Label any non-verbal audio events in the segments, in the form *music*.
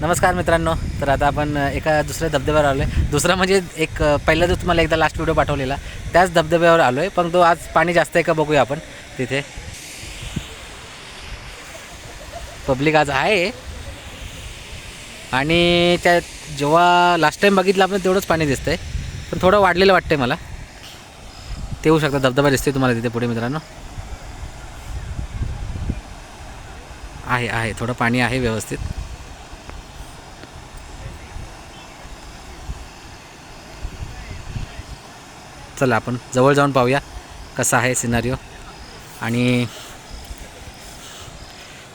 नमस्कार मित्रांनो तर आता आपण एका दुसऱ्या धबधब्यावर आलो आहे दुसरा म्हणजे एक पहिला जो तुम्हाला एकदा लास्ट व्हिडिओ पाठवलेला त्याच धबधब्यावर आलो आहे पण तो आज पाणी जास्त आहे का बघूया आपण तिथे. पब्लिक आज आहे. आणि त्या जेव्हा लास्ट टाईम बघितलं आपण तेवढंच पाणी दिसतंय. पण थोडं वाढलेलं वाटतंय मला. ते होऊ शकतं धबधबा दिसते तुम्हाला तिथे पुढे मित्रांनो. आहे आहे. थोडं पाणी आहे व्यवस्थित. चला आपण जवळ जाऊन पाहूया कसा आहे सिनारिओ आणि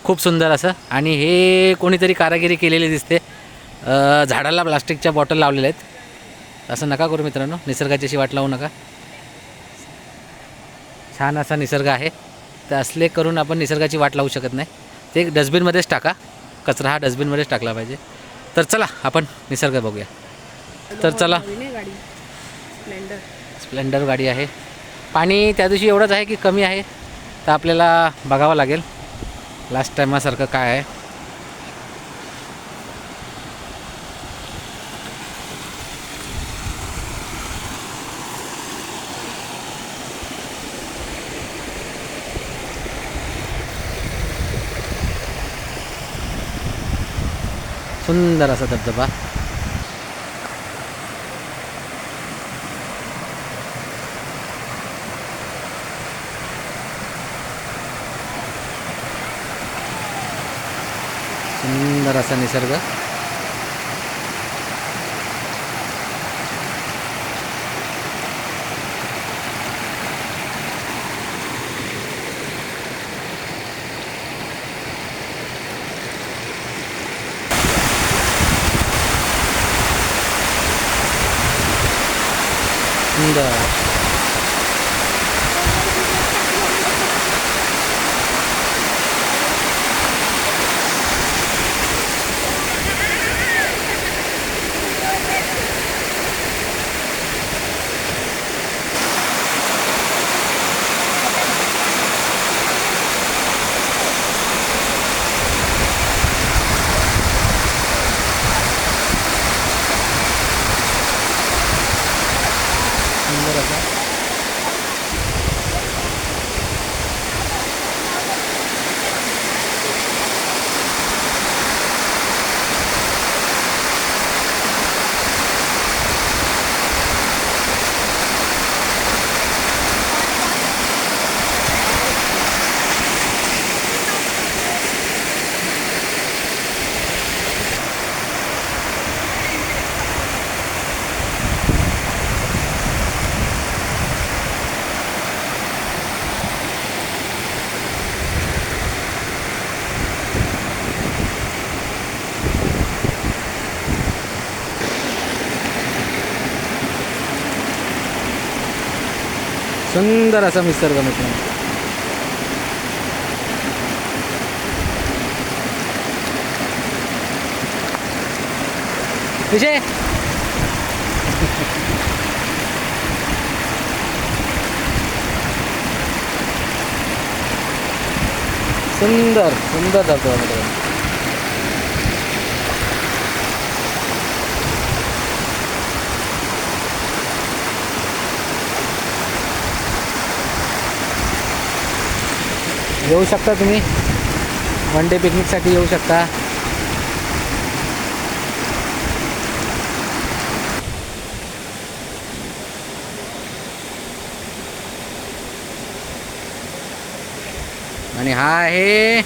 खूप सुंदर असं. आणि हे कोणीतरी कारागिरी केलेली दिसते. झाडाला प्लास्टिकच्या बॉटल लावलेल्या आहेत. असं नका करू मित्रांनो निसर्गाची अशी वाट लावू नका. छान असा निसर्ग आहे. तर असले करून आपण निसर्गाची वाट लावू शकत नाही. ते डस्टबिनमध्येच टाका. कचरा हा डस्टबिनमध्येच टाकला पाहिजे. तर चला आपण निसर्ग बघूया. तर चला. स्प्लेंडर स्प्लेंडर गाडी आहे. पाणी त्या दिवशी एवढंच आहे की कमी आहे तर आपल्याला बघावं लागेल. लास्ट टायमासारखं काय आहे. सुंदर असा धबधबा. सुंदर असा निसर्ग. सुंदर. सुंदर असा सुंदर असा निसर्ग मित्रांनो विजय! सुंदर सुंदर धबधबा मित्रांनो येऊ शकता तुम्ही. वन डे पिकनिकसाठी येऊ शकता. आणि हा आहे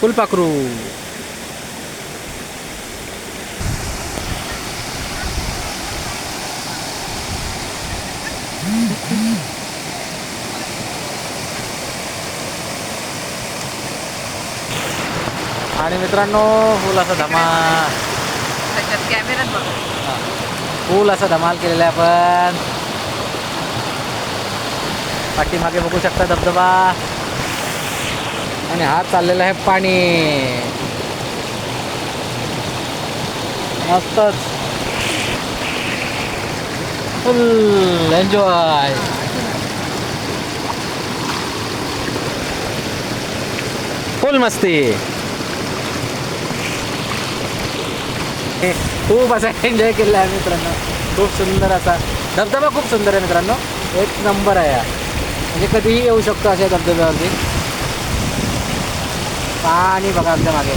फुलपाखरू. आणि मित्रांनो फुल असा धमाल. फुल असा धमाल केलेला आहे आपण. पाठीमागे बघू शकता धबधबा. आणि हा चाललेला आहे पाणी. मस्तच. फुल एन्जॉय. फुल मस्ती हे *laughs* खूप असा एन्जॉय केला आहे मित्रांनो. खूप सुंदर असा धबधबा खूप सुंदर आहे मित्रांनो. एक नंबर आहे हा. म्हणजे कधीही येऊ शकतो अशा धबधब्यावरती. पाणी बघा आमच्या मागे.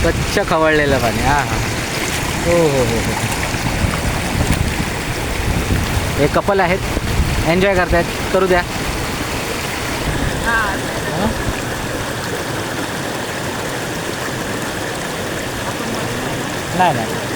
स्वच्छ खवळलेलं पाणी. हां हां. हो हो हो हो. हे कपल आहेत. एन्जॉय करतायत. करू द्या. हां नाही नाही